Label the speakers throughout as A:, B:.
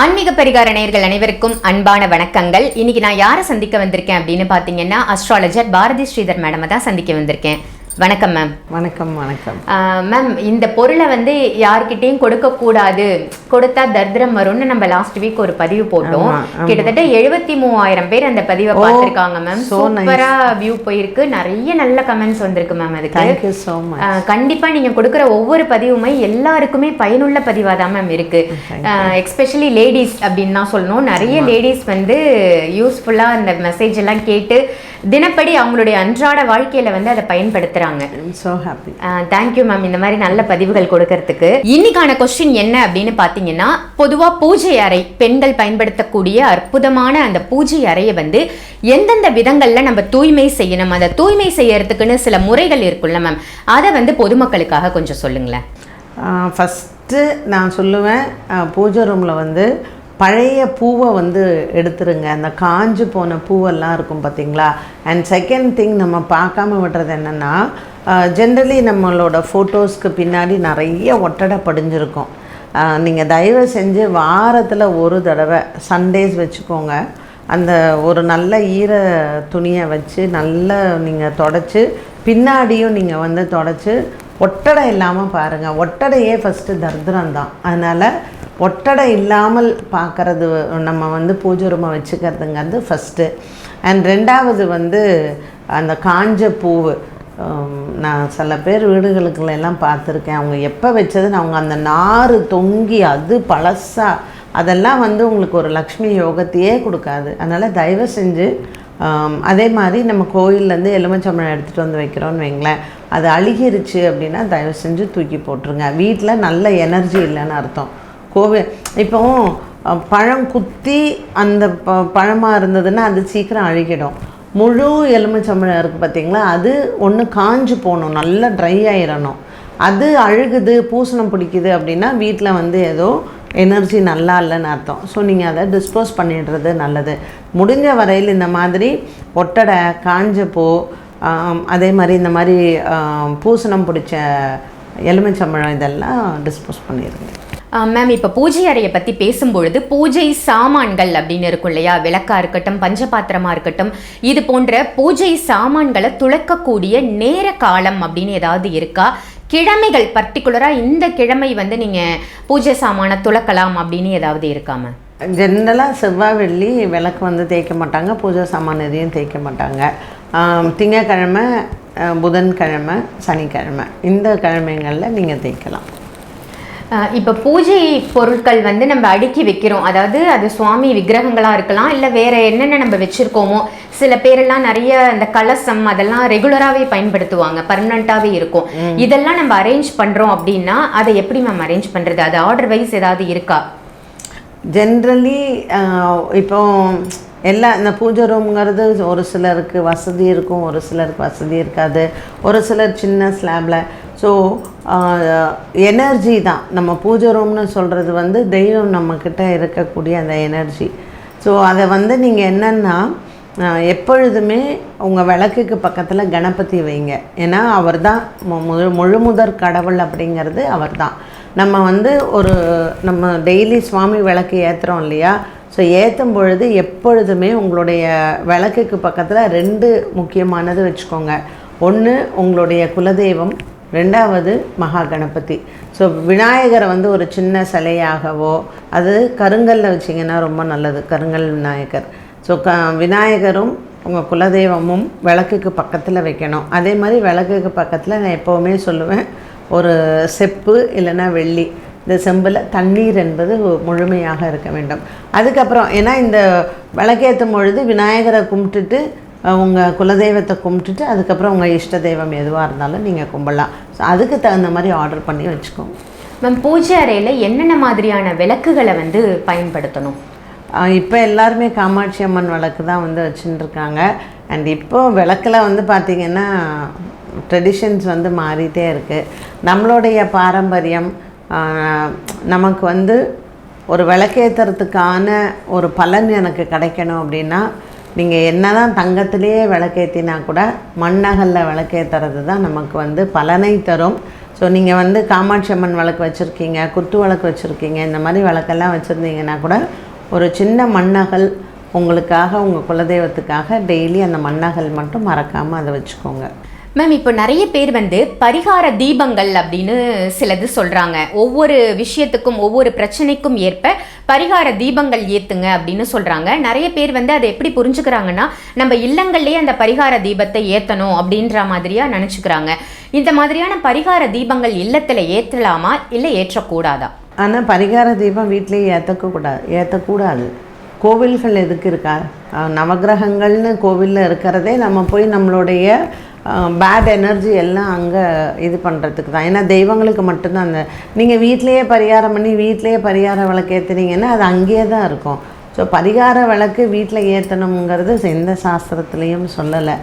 A: ஆன்மீக பரிகார நேர்கள் அனைவருக்கும் அன்பான வணக்கங்கள். இன்னைக்கு நான் யாரை சந்திக்க வந்திருக்கேன் அப்படின்னு பார்த்தீங்கன்னா அஸ்ட்ராலஜர் பாரதி ஸ்ரீதர் மேடம் தான் சந்திக்க வந்திருக்கேன். வணக்கம் மேம்
B: வணக்கம் வணக்கம்.
A: மேம் இந்த பொருளை வந்து யார்கிட்டயும் கொடுக்க கூடாது கொடுத்தா தரித்திரம் வரும்னு நம்ம லாஸ்ட் வீக் ஒரு பதிவு போட்டோம். கிட்டத்தட்ட எழுபத்தி மூவாயிரம் பேர் அந்த பதிவை பார்த்திருக்காங்க மேம். சூப்பரா வியூ போயிருக்கு. நிறைய நல்ல கமெண்ட்ஸ் வந்திருக்கு மேம் அதுக்கு. கண்டிப்பா நீங்க கொடுக்குற ஒவ்வொரு பதிவுமே எல்லாருக்குமே பயனுள்ள பதிவா தான் மேம் இருக்கு. எக்ஸ்பெஷலி லேடிஸ் அப்படின்னு தான் சொல்லணும். நிறைய லேடிஸ் வந்து யூஸ்ஃபுல்லா அந்த மெசேஜ் எல்லாம் கேட்டு தினப்படி அவங்களுடைய அன்றாட வாழ்க்கையில வந்து அதை பயன்படுத்துறாங்க.
B: ஸோ ஹாப்பி
A: தேங்க்யூ மேம் இந்த மாதிரி நல்ல பதிவுகள் கொடுக்கறதுக்கு. இன்னைக்கான கொஸ்டின் என்ன அப்படின்னு பார்த்தீங்கன்னா பொதுவா பூஜை அறை பெண்கள் பயன்படுத்தக்கூடிய அற்புதமான அந்த பூஜை அறையை வந்து எந்தெந்த விதங்கள்ல நம்ம தூய்மை செய்யணும்? அந்த தூய்மை செய்யறதுக்குன்னு சில முறைகள் இருக்குல்ல மேம் அதை வந்து பொதுமக்களுக்காக கொஞ்சம் சொல்லுங்களேன்.
B: ஃபஸ்ட்டு நான் சொல்லுவேன் பூஜை ரூமில் வந்து பழைய பூவை வந்து எடுத்துருங்க. அந்த காஞ்சு போன பூவெல்லாம் இருக்கும் பார்த்தீங்களா அண்ட் செகண்ட் திங் நம்ம பார்க்காம விடுறது என்னென்னா ஜென்ரலி நம்மளோட ஃபோட்டோஸ்க்கு பின்னாடி நிறைய ஒட்டடை படிஞ்சிருக்கும். நீங்கள் தயவு செஞ்சு வாரத்தில் ஒரு தடவை சண்டேஸ் வச்சுக்கோங்க. அந்த ஒரு நல்ல ஈர துணியை வச்சு நல்லா நீங்கள் தொடச்சி பின்னாடியும் நீங்கள் வந்து தொடச்சி ஒட்டடை இல்லாமல் பாருங்கள் ஒட்டடையே ஃபஸ்ட்டு தர்திரம் தான். அதனால் ஒட்டடை இல்லாமல் பார்க்கறது நம்ம வந்து பூஜை ரூமை வச்சுக்கிறதுங்கிறது ஃபஸ்ட்டு அண்ட் ரெண்டாவது வந்து அந்த காஞ்ச பூவு. நான் சில பேர் வீடுகளுக்குள்ள எல்லாம் பார்த்துருக்கேன். அவங்க எப்போ வச்சதுன்னு அவங்க அந்த நார் தொங்கி அது பழசா அதெல்லாம் வந்து உங்களுக்கு ஒரு லக்ஷ்மி யோகத்தையே கொடுக்காது. அதனால் தயவு செஞ்சு அதே மாதிரி நம்ம கோயிலேருந்து எலுமிச்சம்பழம் எடுத்துகிட்டு வந்து வைக்கிறோன்னு வைங்களேன். அது அழுகிருச்சு அப்படின்னா தயவு செஞ்சு தூக்கி போட்டுருங்க. வீட்டில் நல்ல எனர்ஜி இல்லைன்னு அர்த்தம். கோவில். இப்போவும் பழம் குத்தி அந்த ப பழமாக இருந்ததுன்னா அது சீக்கிரம் அழுகிடும். முழு எலுமிச்சம்பழம் இருக்குது பார்த்தீங்களா அது ஒன்று காஞ்சு போகணும். நல்லா ட்ரை ஆயிடணும் அது அழுகுது பூசணம் பிடிக்குது அப்படின்னா வீட்டில் வந்து ஏதோ எனர்ஜி நல்லா இல்லைன்னு அர்த்தம். ஸோ நீங்கள் அதை டிஸ்போஸ் பண்ணிடுறது நல்லது. முடிஞ்ச வரையில் இந்த மாதிரி ஒட்டடை காஞ்ச பூ அதே மாதிரி இந்த மாதிரி பூசணம் பிடிச்ச எலுமிச்சம்பழம் இதெல்லாம் டிஸ்போஸ் பண்ணிடுங்க.
A: மேம் இப்போ பூஜை அறையை பற்றி பேசும்பொழுது பூஜை சாமான்கள் அப்படின்னு இருக்கும் இல்லையா? விளக்கா இருக்கட்டும் பஞ்சபாத்திரமா இருக்கட்டும் இது போன்ற பூஜை சாமான்களை துளக்கக்கூடிய நேர காலம் அப்படின்னு ஏதாவது இருக்கா? கிழமைகள் பர்டிகுலராக இந்த கிழமை வந்து நீங்கள் பூஜை சாமானை துளக்கலாம் அப்படின்னு ஏதாவது இருக்கா மேம்
B: ஜென்ரலாக செவ்வாய் வெள்ளி விளக்கு வந்து தேய்க்க மாட்டாங்க பூஜை சாமான் எதையும் தேய்க்க மாட்டாங்க. திங்கக்கிழமை புதன்கிழமை சனிக்கிழமை இந்த கிழமைகளில் நீங்கள் தேய்க்கலாம்.
A: இப்போ பூஜை பொருட்கள் வந்து நம்ம அடுக்கி வைக்கிறோம். அதாவது அது சுவாமி விக்கிரகங்களாக இருக்கலாம் இல்லை வேற என்னென்ன நம்ம வச்சுருக்கோமோ சில பேரெல்லாம் நிறைய இந்த கலசம் அதெல்லாம் ரெகுலராகவே பயன்படுத்துவாங்க பர்மனண்ட்டாகவே இருக்கும். இதெல்லாம் நம்ம அரேஞ்ச் பண்ணுறோம் அப்படின்னா அதை எப்படி மேம் அரேஞ்ச் பண்ணுறது அது ஆர்டர் வைஸ் ஏதாவது இருக்கா?
B: ஜென்ரலி இப்போ எல்லா இந்த பூஜை ரூம்ங்கிறது ஒரு சிலருக்கு வசதி இருக்கும் ஒரு சிலருக்கு வசதி இருக்காது. ஒரு சிலர் சின்ன ஸ்லாபில் ஸோ எனர்ஜி uh, தான். நம்ம பூஜை ரூம்னு சொல்கிறது வந்து தெய்வம் நம்மக்கிட்ட இருக்கக்கூடிய அந்த எனர்ஜி ஸோ அதை வந்து நீங்கள் என்னென்னா எப்பொழுதுமே உங்கள் விளக்குக்கு பக்கத்தில் கணபதி வைங்க. ஏன்னா அவர் தான் முழு முதற் கடவுள் அப்படிங்கிறது அவர் தான். நம்ம வந்து ஒரு நம்ம டெய்லி சுவாமி விளக்கு ஏற்றுறோம் இல்லையா? ஸோ ஏற்றும் பொழுது எப்பொழுதுமே உங்களுடைய விளக்குக்கு பக்கத்தில் ரெண்டு முக்கியமானது வச்சுக்கோங்க. ஒன்று உங்களுடைய குலதெய்வம் ரெண்டாவது மகா கணபதி ஸோ விநாயகரை வந்து ஒரு சின்ன சிலையாகவோ அது கருங்கல்ல வச்சிங்கன்னா ரொம்ப நல்லது கருங்கல் விநாயகர். ஸோ க விநாயகரும் உங்கள் குலதெய்வமும் விளக்குக்கு பக்கத்தில் வைக்கணும். அதே மாதிரி விளக்குக்கு பக்கத்தில் நான் எப்போவுமே சொல்லுவேன் ஒரு செப்பு இல்லைன்னா வெள்ளி. இந்த செம்பில் தண்ணீர் என்பது முழுமையாக இருக்க வேண்டும். அதுக்கப்புறம் ஏன்னா இந்த விளக்கேற்றும் பொழுது விநாயகரை கும்பிட்டுட்டு உங்கள் குலதெய்வத்தை கும்பிட்டுட்டு அதுக்கப்புறம் உங்கள் இஷ்ட தெய்வம் எதுவாக இருந்தாலும் நீங்கள் கும்பிடலாம். ஸோ அதுக்கு தகுந்த மாதிரி ஆர்டர் பண்ணி வச்சுக்கோங்க.
A: மேம் பூஜை அறையில் என்னென்ன மாதிரியான விளக்குகளை வந்து பயன்படுத்தணும்?
B: இப்போ எல்லாருமே காமாட்சி அம்மன் விளக்கு தான் வந்து வச்சுட்டு இருக்காங்க அண்ட் இப்போ விளக்கில் வந்து பார்த்திங்கன்னா ட்ரெடிஷன்ஸ் வந்து மாறிட்டே இருக்குது நம்மளுடைய பாரம்பரியம் நமக்கு வந்து ஒரு விளக்கேற்றுறதுக்கான ஒரு பலன் எனக்கு கிடைக்கணும் அப்படின்னா நீங்கள் என்ன தான் தங்கத்திலேயே விளக்கேற்றினா கூட மண்ணகலில் விளக்கேற்றுறது தான் நமக்கு வந்து பலனை தரும். ஸோ நீங்கள் வந்து காமாட்சி அம்மன் விளக்கு வச்சுருக்கீங்க குத்து விளக்கு வச்சுருக்கீங்க இந்த மாதிரி விளக்கெல்லாம் வச்சுருந்தீங்கன்னா கூட ஒரு சின்ன மண்ணகல் உங்களுக்காக உங்கள் குலதெய்வத்துக்காக டெய்லி அந்த மண்ணகல் மட்டும் மறக்காமல் அதை வச்சுக்கோங்க.
A: மேம் இப்போ நிறைய பேர் வந்து பரிகார தீபங்கள் அப்படின்னு சிலது சொல்கிறாங்க ஒவ்வொரு விஷயத்துக்கும் ஒவ்வொரு பிரச்சனைக்கும் ஏற்ப பரிகார தீபங்கள் ஏற்றுங்க அப்படின்னு சொல்கிறாங்க நிறைய பேர் வந்து அதை எப்படி புரிஞ்சுக்கிறாங்கன்னா நம்ம இல்லங்கள்லேயே அந்த பரிகார தீபத்தை ஏற்றணும் அப்படின்ற மாதிரியாக நினச்சிக்கிறாங்க. இந்த மாதிரியான பரிகார தீபங்கள் இல்லத்தில் ஏற்றலாமா இல்லை ஏற்றக்கூடாதா?
B: ஆனால் பரிகார தீபம் வீட்டிலேயே ஏற்றக்கூடாது ஏற்றக்கூடாது கோவில்கள் எதுக்கு இருக்கா? நவகிரகங்கள்னு நவக்கிரகங்கள்னு கோவிலில் இருக்கிறதே நம்ம போய் நம்மளுடைய பேட் எனர்ஜி எல்லாம் அங்கே இது பண்ணுறதுக்கு தான். ஏன்னா தெய்வங்களுக்கு மட்டும்தான் அந்த நீங்கள் வீட்லேயே பரிகாரம் பண்ணி வீட்லேயே பரிகார விளக்கு ஏற்றுனீங்கன்னா அது அங்கேயே தான் இருக்கும். ஸோ பரிகார விளக்கு வீட்டில் ஏற்றணுங்கிறது எந்த சாஸ்திரத்துலேயும் சொல்லலை.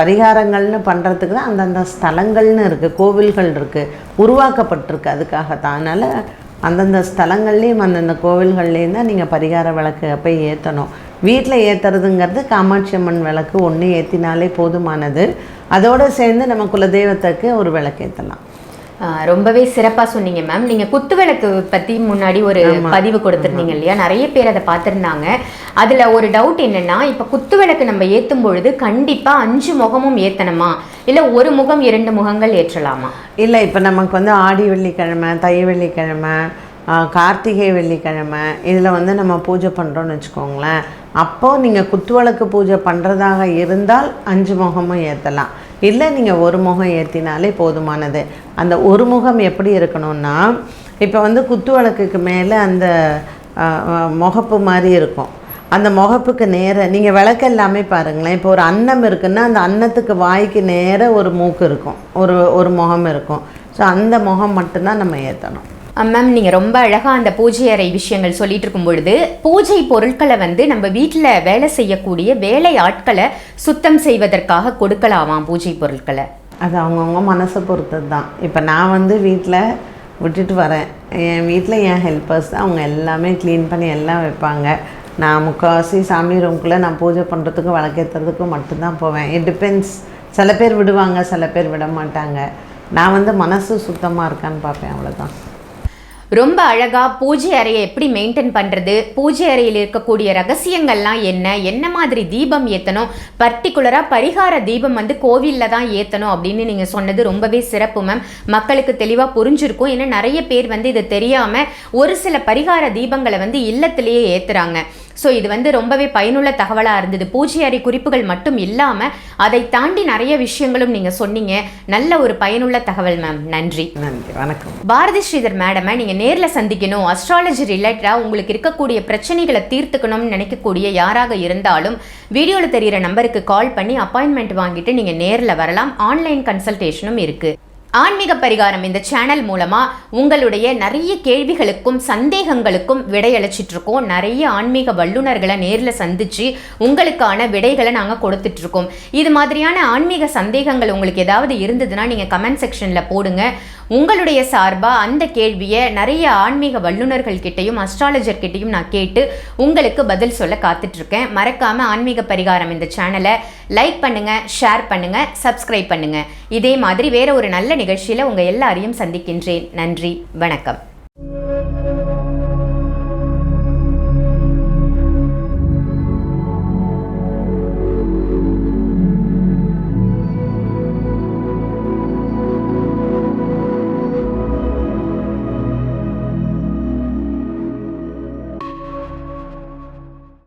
B: பரிகாரங்கள்னு பண்ணுறதுக்கு தான் அந்தந்த ஸ்தலங்கள்னு இருக்குது கோவில்கள் இருக்குது உருவாக்கப்பட்டிருக்கு அதுக்காகத்தான். அதனால் அந்தந்த ஸ்தலங்கள்லேயும் அந்தந்த கோவில்கள்லேயும் தான் நீங்கள் பரிகார விளக்கு போய் ஏற்றணும் வீட்டில் ஏற்றுறதுங்கிறது காமாட்சி அம்மன் விளக்கு ஒன்று ஏற்றினாலே போதுமானது. அதோடு சேர்ந்து நம்ம குலதெய்வத்துக்கு ஒரு விளக்கு ஏற்றலாம்
A: ஆஹ் ரொம்பவே சிறப்பா சொன்னீங்க மேம். நீங்க குத்துவிளக்கு பத்தி முன்னாடி ஒரு பதிவு கொடுத்திருந்தீங்க இல்லையா? நிறைய பேர் அதை பார்த்திருந்தாங்க. அதுல ஒரு டவுட் என்னன்னா இப்ப குத்துவிளக்கு நம்ம ஏத்தும் பொழுது கண்டிப்பா அஞ்சு முகமும் ஏத்தணுமா? இல்ல ஒரு முகம் இரண்டு முகங்கள் ஏற்றலாமா?
B: இல்லை இப்போ நமக்கு வந்து ஆடி வெள்ளிக்கிழமை தை வெள்ளிக்கிழமை கார்த்திகை வெள்ளிக்கிழமை இதில் வந்து நம்ம பூஜை பண்ணுறோன்னு வச்சுக்கோங்களேன். அப்போது நீங்கள் குத்துவிளக்கு பூஜை பண்ணுறதாக இருந்தால் அஞ்சு முகமும் ஏற்றலாம் இல்லை நீங்கள் ஒரு முகம் ஏற்றினாலே போதுமானது. அந்த ஒரு முகம் எப்படி இருக்கணும்னா இப்போ வந்து குத்துவிளக்குக்கு மேலே அந்த முகப்பு மாதிரி இருக்கும். அந்த முகப்புக்கு நேர நீங்கள் விளக்கு எல்லாமே பாருங்களேன். இப்போ ஒரு அன்னம் இருக்குன்னா அந்த அன்னத்துக்கு வாய்க்கு நேர ஒரு மூக்கு இருக்கும். ஒரு ஒரு முகம் இருக்கும். ஸோ அந்த முகம் மட்டும்தான் நம்ம ஏற்றணும்
A: மேம் நீங்கள் ரொம்ப அழகாக அந்த பூஜை அறை விஷயங்கள் சொல்லிட்டு இருக்கும் பொழுது பூஜை பொருட்களை வந்து நம்ம வீட்டில் வேலை செய்யக்கூடிய வேலை ஆட்களை சுத்தம் செய்வதற்காக கொடுக்கலாமாம் பூஜை பொருட்களை?
B: அது அவங்கவுங்க மனசை பொறுத்தது தான் இப்போ நான் வந்து வீட்டில் விட்டுட்டு வரேன். என் வீட்டில் என் ஹெல்ப்பர்ஸ் தான் அவங்க எல்லாமே க்ளீன் பண்ணி எல்லாம் வைப்பாங்க. நான் முக்கால்வாசி சாமி ரூம்குள்ளே நான் பூஜை பண்ணுறதுக்கும் விளக்கேற்றுறதுக்கும் மட்டும்தான் போவேன். இட் டிபெண்ட்ஸ் சில பேர் விடுவாங்க சில பேர் விட மாட்டாங்க. நான் வந்து மனசு சுத்தமாக இருக்கான்னு பார்ப்பேன் அவ்வளோதான்
A: ரொம்ப அழகா பூஜை அறையை எப்படி மெயின்டைன் பண்றது? பூஜை அறையில் இருக்கக்கூடிய ரகசியங்கள்லாம் என்ன? என்ன மாதிரி தீபம் ஏத்தணும்? பர்டிகுலரா பரிகார தீபம் வந்து கோவில்ல தான் ஏத்தணும் அப்படின்னு நீங்க சொன்னது ரொம்பவே சிறப்பு மேம் மக்களுக்கு தெளிவா புரிஞ்சிருக்கும். ஏன்னா நிறைய பேர் வந்து இது தெரியாம ஒரு சில பரிகார தீபங்களை வந்து இல்லத்திலேயே ஏத்துறாங்க. ஸோ இது வந்து ரொம்பவே பயனுள்ள தகவலாக இருந்தது. பூஜை அறை குறிப்புகள் மட்டும் இல்லாமல் அதை தாண்டி நிறைய விஷயங்களும் நீங்கள் சொன்னீங்க. நல்ல ஒரு பயனுள்ள தகவல் மேம் நன்றி.
B: நன்றி. வணக்கம்.
A: பாரதி ஸ்ரீதர் மேடமை நீங்கள் நேரில் சந்திக்கணும். அஸ்ட்ராலஜி ரிலேட்டடாக உங்களுக்கு இருக்கக்கூடிய பிரச்சனைகளை தீர்த்துக்கணும்னு நினைக்கக்கூடிய யாராக இருந்தாலும் வீடியோவில் தெரிகிற நம்பருக்கு கால் பண்ணி அப்பாயின்மெண்ட் வாங்கிட்டு நீங்கள் நேரில் வரலாம். ஆன்லைன் கன்சல்டேஷனும் இருக்குது ஆன்மீக பரிகாரம் இந்த சேனல் மூலமாக உங்களுடைய நிறைய கேள்விகளுக்கும் சந்தேகங்களுக்கும் விடையளிச்சிட்டு இருக்கோம் நிறைய ஆன்மீக வல்லுநர்களை நேரில் சந்தித்து உங்களுக்கான விடைகளை நாங்கள் கொடுத்துட்ருக்கோம். இது மாதிரியான ஆன்மீக சந்தேகங்கள் உங்களுக்கு ஏதாவது இருந்ததுன்னா நீங்கள் கமெண்ட் செக்ஷனில் போடுங்க. உங்களுடைய சார்பாக அந்த கேள்வியை நிறைய ஆன்மீக வல்லுநர்கள் கிட்டையும் அஸ்ட்ராலஜர் கிட்டையும் நான் கேட்டு உங்களுக்கு பதில் சொல்ல காத்துட்ருக்கேன். மறக்காமல் ஆன்மீக பரிகாரம் இந்த சேனலை லைக் பண்ணுங்கள் ஷேர் பண்ணுங்கள் சப்ஸ்கிரைப் பண்ணுங்கள் இதே மாதிரி வேற ஒரு நல்ல நிகழ்ச்சியில உங்கள் எல்லாரையும் சந்திக்கின்றேன். நன்றி. வணக்கம்.